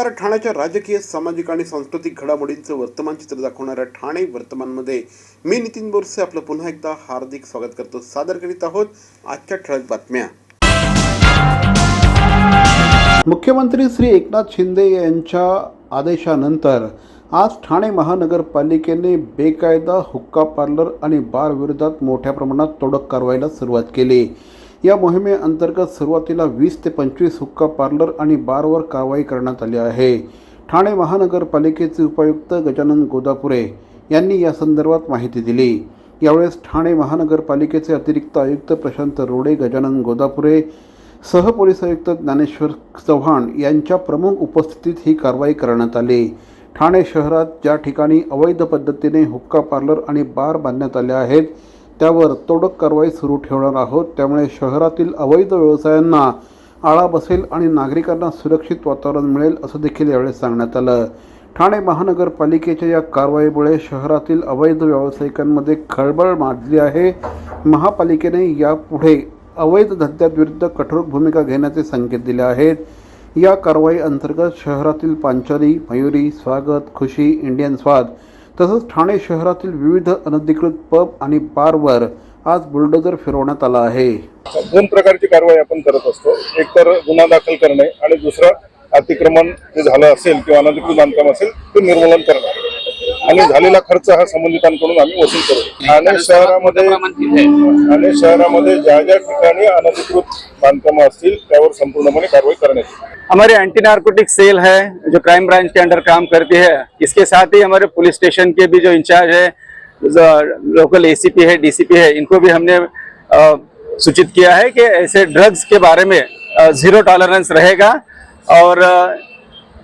नमस्कार ठाण्याच्या राजकीय सामाजिक आणि सांस्कृतिक घडामोडींचं वर्तमान चित्र दाखवणाऱ्या ठाणे वर्तमानमध्ये मी नितीन बोरसे आपलं पुन्हा एकदा हार्दिक स्वागत करतो. सादर करीत आहोत आजच्या ठळक बातम्या. मुख्यमंत्री श्री एकनाथ शिंदे यांच्या आदेशानंतर आज ठाणे महानगरपालिकेने बेकायदा हुक्का पार्लर आणि बार विरोधात मोठ्या प्रमाणात तोडक कारवाईला सुरुवात केली. या मोहिमेअंतर्गत सुरुवातीला वीस ते पंचवीस हुक्का पार्लर आणि बारवर कारवाई करण्यात आली आहे. ठाणे महानगरपालिकेचे उपायुक्त गजानन गोदापुरे यांनी या संदर्भात माहिती दिली. यावेळेस ठाणे महानगरपालिकेचे अतिरिक्त आयुक्त प्रशांत रोडे गजानन गोदापुरे सहपोलीस आयुक्त ज्ञानेश्वर चव्हाण यांच्या प्रमुख उपस्थितीत ही कारवाई करण्यात आली. ठाणे शहरात ज्या ठिकाणी अवैध पद्धतीने हुक्का पार्लर आणि बार बांधण्यात आले आहेत त्यावर तोडक कारवाई सुरू ठेवणार आहोत. त्यामुळे शहरातील अवैध व्यवसायांना आळा बसेल आणि नागरिकांना सुरक्षित वातावरण मिळेल असं देखील यावेळी सांगण्यात आलं. ठाणे महानगरपालिकेच्या या कारवाईमुळे शहरातील अवैध व्यावसायिकांमध्ये खळबळ माजली आहे. महापालिकेने यापुढे अवैध धंद्यांविरुद्ध कठोर भूमिका घेण्याचे संकेत दिले आहेत. या कारवाई अंतर्गत शहरातील पांचाली मयुरी स्वागत खुशी इंडियन स्वाद तसंच ठाणे शहरातील विविध अनधिकृत पब आणि बारवर आज बुलडोजर फिरवण्यात आला आहे. दोन प्रकारची कारवाई आपण करत असतो. एक तर गुन्हा दाखल करणे आणि दुसरं अतिक्रमण जे झालं असेल किंवा अनधिकृत बांधकाम असेल ते निर्मूलन करणे. आणि झालेला खर्च हा संबंधितांकडून आम्ही वसूल करू ठाणे शहरामध्ये ठाणे शहरामध्ये ज्या ज्या ठिकाणी अनधिकृत बांधकामं असतील त्यावर संपूर्णपणे कारवाई करण्यात येईल. हमारे एंटी नार्कोटिक सेल है, जो क्राइम ब्रांच के अंडर काम करती है, इसके साथ ही हमारे पुलिस स्टेशन के भी जो इंचार्ज है लोकल एसीपी है डीसीपी है, इनको भी हमने सूचित किया है कि ऐसे ड्रग्स के बारे में ज़ीरो टॉलरेंस रहेगा और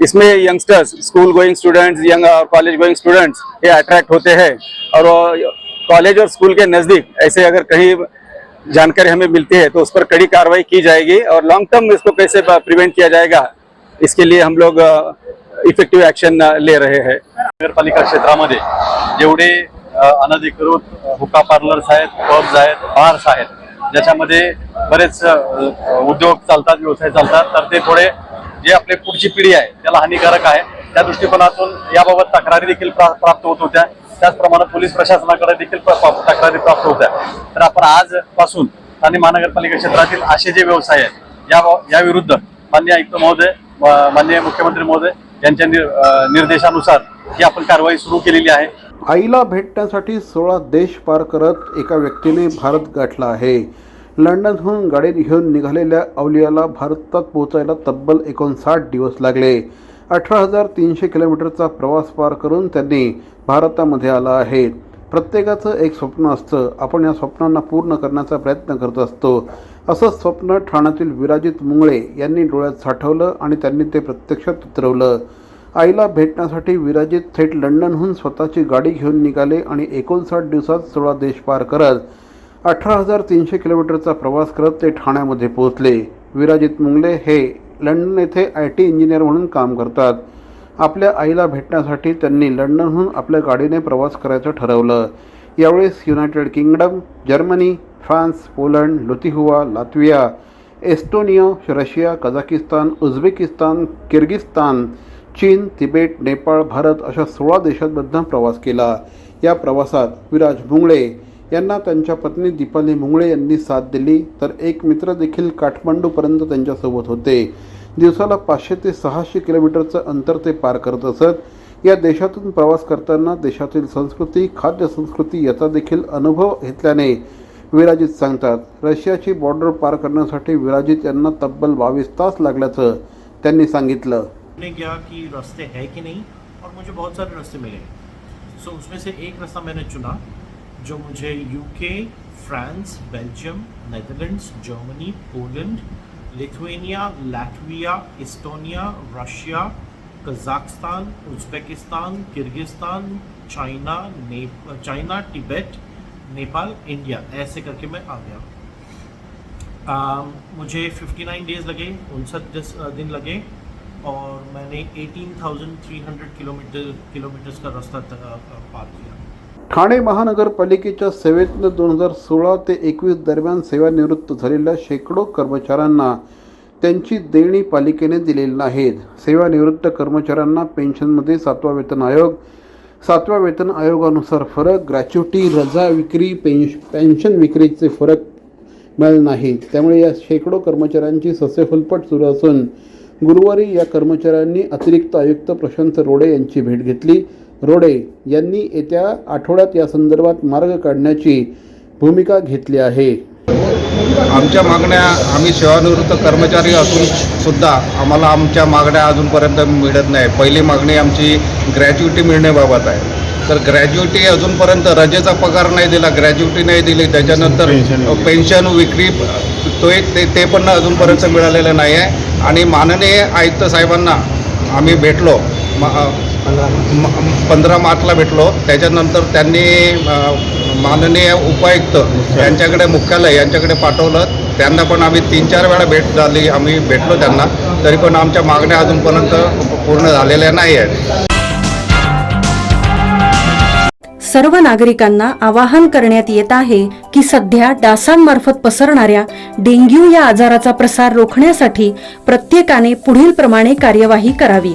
इसमें youngsters school going students young college going students ये अट्रैक्ट होते हैं और कॉलेज और स्कूल के नज़दीक ऐसे अगर कहीं जानकारी हमें मिलती है तो उस पर कड़ी कार्रवाई की जाएगी और लॉन्ग टर्म इसको कैसे प्रिवेंट किया जाएगा इसके लिए हम लोग इफेक्टिव एक्शन ले रहे हैं। नगरपालिका क्षेत्रामध्ये जेवढे अनधिकृत हुक्का पार्लर्स आहेत पब्स आहेत बार्स आहेत ज्याच्यामध्ये बरेच उद्योग चालतात व्यवसाय चालतात तर ते थोडे जे आपले पुढची पिढी आहे त्याला हानिकारक आहे त्या दृष्टिकोनातून याबाबत तक्रारी देखील प्रा- प्राप्त होत होत्या. त्याचप्रमाणे पोलीस प्रशासनाकडे देखील तक्रारी प्राप्त होत्या. तर आपण आजपासून ठाणे महानगरपालिका क्षेत्रातील असे जे व्यवसाय आहेत या याविरुद्ध मान्य आयुक्त महोदय माननीय मुख्यमंत्री महोदय यांच्या निर्देशानुसार ही आपण कारवाई सुरू केलेली आहे. आईला भेटण्यासाठी सोळा देश पार करत एका व्यक्तीने भारत गाठला आहे. लंडनहून गाडीत घेऊन निघालेल्या अवलियाला भारतात पोहोचायला तब्बल एकोणसाठ दिवस लागले. अठरा हजार तीनशे किलोमीटरचा प्रवास पार करून त्यांनी भारतामध्ये आला आहे. प्रत्येकाचं एक स्वप्न असतं. आपण या स्वप्नांना पूर्ण करण्याचा प्रयत्न करत असतो. असं स्वप्न ठाण्यातील विराजित मुंगळे यांनी डोळ्यात साठवलं आणि त्यांनी ते प्रत्यक्षात उतरवलं. आईला भेटण्यासाठी विराजित थेट लंडनहून स्वतःची गाडी घेऊन निघाले आणि एकोणसाठ दिवसात सोळा देश पार करत अठरा हजार तीनशे किलोमीटरचा प्रवास करत ते ठाण्यामध्ये पोहोचले. विराजित मुंगले हे लंडन येथे आय टी इंजिनियर म्हणून काम करतात. आपल्या आईला भेटण्यासाठी त्यांनी लंडनहून आपल्या गाडीने प्रवास करायचं ठरवलं. यावेळेस United Kingdom Germany France Poland Lithuania Latvia Estonia Russia Kazakhstan Uzbekistan Kyrgyzstan चीन तिबेट नेपाळ भारत अशा सोळा देशांमधनं प्रवास केला. या प्रवासात विराज मुंगळे यांना त्यांच्या पत्नी दीपाली मुंगळे यांनी साथ दिली. तर एक मित्र देखील काठमांडूपर्यंत त्यांच्यासोबत होते. दिवसाला पाचशे ते सहाशे किलोमीटरचं अंतर ते पार करत असत. या देशातून प्रवास करताना देशातील संस्कृती खाद्य संस्कृती याचा देखील अनुभव घेतल्याने विराजित सांगतात. रशियाची बॉर्डर पार करण्यासाठी विराजित यांना तब्बल बावीस तास लागल्याचं त्यांनी सांगितलं. ने गया कि रास्ते है कि नहीं? और मुझे बहुत सारे रास्ते मिले। सो उसमें से एक रास्ता मैंने चुना। जो मुझे UK France Belgium Netherlands Germany Poland Lithuania Latvia Estonia Russia Kazakhstan Uzbekistan Kyrgyzstan China ने चाइना तिब्बत नेपाल इंडिया ऐसे करके मैं आ गया। अम, मुझे 59 डेज़ लगे उनसठ दिन लगे और मैंने 18,300 किलोमीटर किलोमीटर्स का रास्ता पार किया। ठाणे महानगरपालिकेच्या सेवेतनं दोन हजार सोळा ते एकवीस दरम्यान सेवानिवृत्त झालेल्या शेकडो कर्मचाऱ्यांना त्यांची देणी पालिकेने दिलेली नाहीत. सेवानिवृत्त कर्मचाऱ्यांना पेन्शनमध्ये सातवा वेतन आयोग. सातव्या वेतन आयोगानुसार फरक ग्रॅच्युटी रजा विक्री पेन्श पेन्शन विक्रीचे फरक मिळाले नाहीत. त्यामुळे या शेकडो कर्मचाऱ्यांची ससेफुलपट सुरू असून गुरुवारी या कर्मचाऱ्यांनी अतिरिक्त आयुक्त प्रशांत रोडे यांची भेट घेतली. रोडे यांनी येत्या आठवड्यात या संदर्भात मार्ग काढण्याची भूमिका घेतली आहे. आमच्या मागण्या आम्ही सेवानिवृत्त कर्मचारी असून सुद्धा आम्हाला आमच्या मागण्या अजूनपर्यंत मिळत नाही. पहिली मागणी आमची ग्रॅज्युटी मिळण्याबाबत आहे. तर ग्रॅज्युटी अजूनपर्यंत रजेचा पगार नाही दिला ग्रॅज्युटी नाही दिली त्याच्यानंतर पेन्शन विक्री तो एक ते ते पण अजूनपर्यंत मिळालेलं नाही आहे. आणि माननीय आयुक्त साहेबांना आम्ही भेटलो. पंधरा मार्चला भेटलो. त्याच्यानंतर त्यांनी माननीय उपायुक्त यांच्याकडे मुख्यालय यांच्याकडे पाठवलं. त्यांना पण आम्ही तीन चार वेळा भेट झाली. आम्ही भेटलो त्यांना. तरी पण आमच्या मागण्या अजूनपर्यंत पूर्ण झालेल्या नाही आहेत सर्व नागरिकांना आवाहन करण्यात येत आहे की सध्या डासांमार्फत पसरणाऱ्या डेंग्यू या आजाराचा प्रसार रोखण्यासाठी प्रत्येकाने पुढील प्रमाणे कार्यवाही करावी.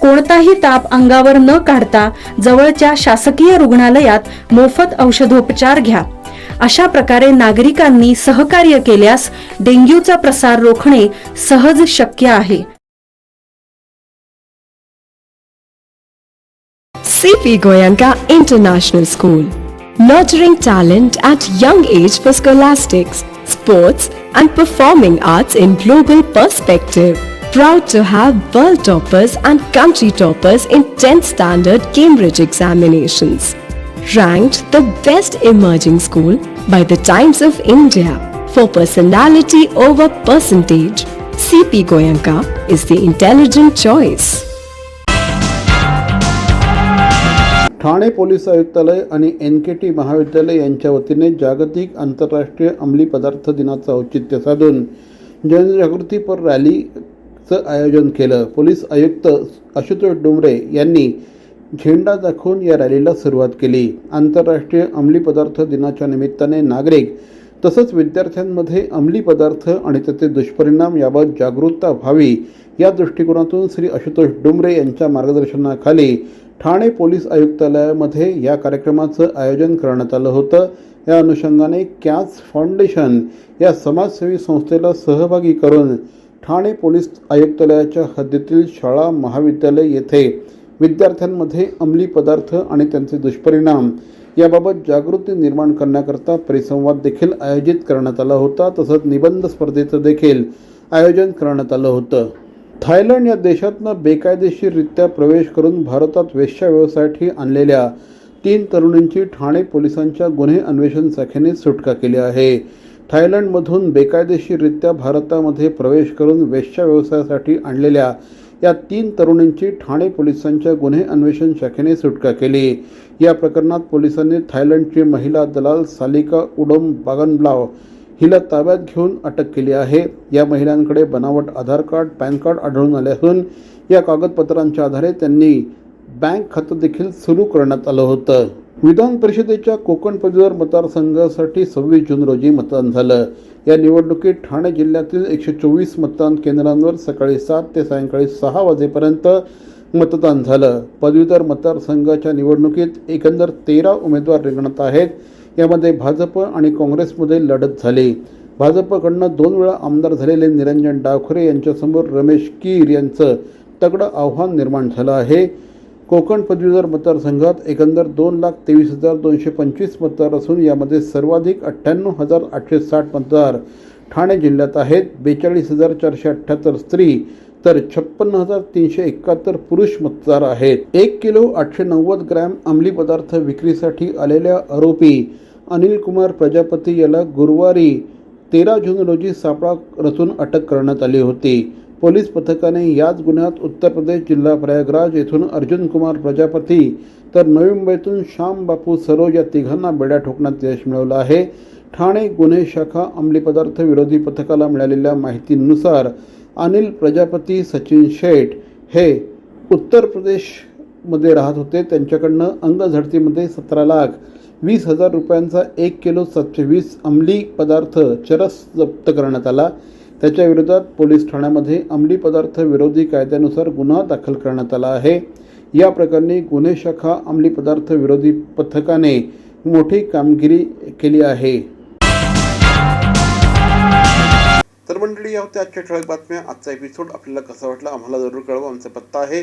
कोणताही ताप अंगावर न काढता जवळच्या शासकीय रुग्णालयात मोफत औषधोपचार घ्या. अशा प्रकारे नागरिकांनी सहकार्य केल्यास डेंग्यूचा प्रसार रोखणे सहज शक्य आहे. CP Goenka international school nurturing talent at young age for scholastics sports and performing arts in global perspective Proud to have world toppers and country toppers in 10th standard Cambridge examinations. Ranked the best emerging school by the Times of India for personality over percentage. CP Goyanka is the intelligent choice. Thane police आयुक्तालय आणि N के T महाविद्यालय यांच्या वतीने जागतिक आंतरराष्ट्रीय अंमली पदार्थ दिनाचं औचित्य साधून जनजागृतीपर रॅली चं आयोजन केलं. पोलीस आयुक्त आशुतोष डोंगरे यांनी झेंडा दाखवून या रॅलीला सुरुवात केली. आंतरराष्ट्रीय अंमली पदार्थ दिनाच्या निमित्ताने नागरिक तसंच विद्यार्थ्यांमध्ये अंमली पदार्थ आणि त्याचे दुष्परिणाम याबाबत जागरूकता व्हावी या दृष्टिकोनातून श्री आशुतोष डुमरे यांच्या मार्गदर्शनाखाली ठाणे पोलीस आयुक्तालयामध्ये या कार्यक्रमाचं आयोजन करण्यात आलं होतं. या अनुषंगाने कॅच फाउंडेशन या समाजसेवी संस्थेला सहभागी करून ठाणे पोलीस आयुक्तालयाच्या हद्दीतील शाळा महाविद्यालय येथे विद्यार्थ्यांमध्ये अंमली पदार्थ आणि त्यांचे दुष्परिणाम. याबाबत जागृती निर्माण करण्याकरता परिसंवाद देखील आयोजित करण्यात आला होता तसंच निबंध स्पर्धेचं देखील आयोजन करण्यात आलं होतं. थायलंड या देशातनं बेकायदेशीररित्या प्रवेश करून भारतात वेश्या व्यवसायासाठी आणलेल्या तीन तरुणींची ठाणे पोलिसांच्या गुन्हे अन्वेषण शाखेने सुटका केली आहे. थायलंडमधून बेकायदेशीररित्या भारतामध्ये प्रवेश करून वेश्या व्यवसायासाठी आणलेल्या या तीन तरुणींची ठाणे पोलिसांच्या गुन्हे अन्वेषण शाखेने सुटका केली. या प्रकरणात पोलिसांनी थायलंडची महिला दलाल सालिका उडम बागनब्लाव हिला ताब्यात घेऊन अटक केली आहे. या महिलांकडे बनावट आधार कार्ड पॅन कार्ड आढळून आले असून या कागदपत्रांच्या आधारे त्यांनी बँक खातं देखील सुरू करण्यात आलं होतं. विधान परिषदेच्या कोकण पदवीधर मतदारसंघासाठी सव्वीस जून रोजी मतदान झालं. या निवडणुकीत ठाणे जिल्ह्यातील एकशे चोवीस मतदान केंद्रांवर सकाळी सात ते सायंकाळी सहा वाजेपर्यंत मतदान झालं. पदवीधर मतदारसंघाच्या निवडणुकीत एकंदर तेरा उमेदवार रिंगणात आहेत. यामध्ये भाजप आणि काँग्रेसमध्ये लढत झाली. भाजपकडनं दोन वेळा आमदार झालेले निरंजन डावखरे यांच्यासमोर रमेश कीर यांचं तगडं आव्हान निर्माण झालं आहे. कोकण पदवीधर मतदारसंघात एकंदर दोन लाख तेवीस हजार दोनशे पंचवीस मतदार असून यामध्ये सर्वाधिक अठ्ठ्याण्णव हजार आठशे साठ मतदार ठाणे जिल्ह्यात आहेत. बेचाळीस हजार चारशे अठ्ठ्याहत्तर स्त्री तर छप्पन्न हजार तीनशे एकाहत्तर पुरुष मतदार आहेत. एक किलो आठशे नव्वद ग्रॅम अंमली पदार्थ विक्रीसाठी आलेल्या आरोपी अनिल कुमार प्रजापती याला गुरुवारी तेरा जून रोजी सापळा रचून अटक करण्यात आली होती. पोलीस पथकाने याच गुन्ह्यात उत्तर प्रदेश जिल्हा प्रयागराज येथून अर्जुन कुमार प्रजापती तर नवी मुंबईतून श्याम बापू सरोज या तिघांना बेड्या ठोकण्यात यश मिळवलं आहे. ठाणे गुन्हे शाखा अंमली पदार्थ विरोधी पथकाला मिळालेल्या माहितीनुसार अनिल प्रजापती सचिन शेठ हे उत्तर प्रदेशमध्ये राहत होते. त्यांच्याकडनं अंगझडतीमध्ये सतरा लाख वीस हजार रुपयांचा एक किलो सातशे वीस अंमली पदार्थ चरस जप्त करण्यात आला. त्याच्या विरोधात पोलीस ठाण्यामध्ये अंमली पदार्थ विरोधी कायद्यानुसार गुन्हा दाखल करण्यात आला आहे. या प्रकरणी गुन्हे शाखा अंमली पदार्थ विरोधी पथकाने मोठी कामगिरी केली आहे. तर मंडळी या होत्या आजच्या ठळक बातम्या. आजचा एपिसोड आपल्याला कसा वाटला आम्हाला जरूर कळवा. आमचा पत्ता आहे